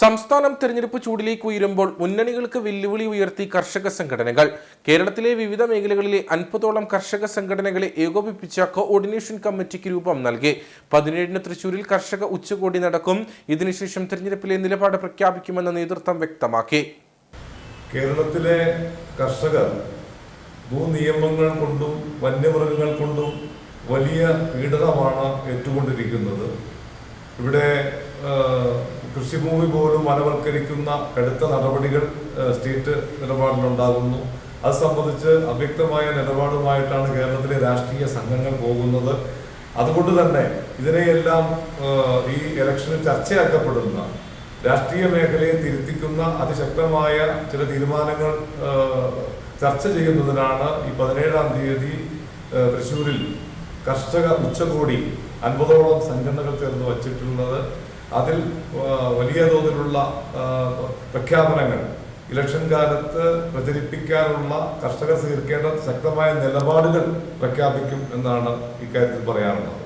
സംസ്ഥാനം തെരഞ്ഞെടുപ്പ് ചൂടിലേക്ക് ഉയരുമ്പോൾ മുന്നണികൾക്ക് വെല്ലുവിളി ഉയർത്തി കർഷക സംഘടനകൾ. കേരളത്തിലെ വിവിധ മേഖലകളിലെ അൻപതോളം കർഷക സംഘടനകളെ ഏകോപിപ്പിച്ച കോർഡിനേഷൻ കമ്മിറ്റിക്ക് രൂപം നൽകി. പതിനേഴിന് തൃശൂരിൽ കർഷക ഉച്ചകോടി നടക്കും. ഇതിനുശേഷം തെരഞ്ഞെടുപ്പിലെ നിലപാട് പ്രഖ്യാപിക്കുമെന്ന നേതൃത്വം വ്യക്തമാക്കി. കേരളത്തിലെ കർഷകർ ഭൂനിയമങ്ങൾ കൊണ്ടും വന്യമൃഗങ്ങൾ കൊണ്ടും വലിയ പീഡനമാണ് ഏറ്റുകൊണ്ടിരിക്കുന്നത്. ഇവിടെ കൃഷിഭൂമി പോലും വനവൽക്കരിക്കുന്ന കടുത്ത നടപടികൾ സ്റ്റേറ്റ് നിലപാടിലുണ്ടാകുന്നു. അത് സംബന്ധിച്ച് അവ്യക്തമായ നിലപാടുമായിട്ടാണ് കേരളത്തിലെ രാഷ്ട്രീയ സംഘങ്ങൾ പോകുന്നത്. അതുകൊണ്ട് തന്നെ ഇതിനെയെല്ലാം ഈ ഇലക്ഷനിൽ ചർച്ചയാക്കപ്പെടുന്ന രാഷ്ട്രീയ മേഖലയെ തിരുത്തിക്കുന്ന അതിശക്തമായ ചില തീരുമാനങ്ങൾ ചർച്ച ചെയ്യുന്നതിനാണ് ഈ പതിനേഴാം തീയതി തൃശ്ശൂരിൽ കർഷക ഉച്ചകോടി അൻപതോളം സംഘടനകൾ ചേർന്ന് വച്ചിട്ടുള്ളത്. അതിൽ വലിയ തോതിലുള്ള പ്രഖ്യാപനങ്ങൾ ഇലക്ഷൻ കാലത്ത് പ്രചരിപ്പിക്കാനുള്ള കർഷകർ സ്വീകരിക്കേണ്ട ശക്തമായ നിലപാടുകൾ പ്രഖ്യാപിക്കും എന്നാണ് ഇക്കാര്യത്തിൽ പറയാനുള്ളത്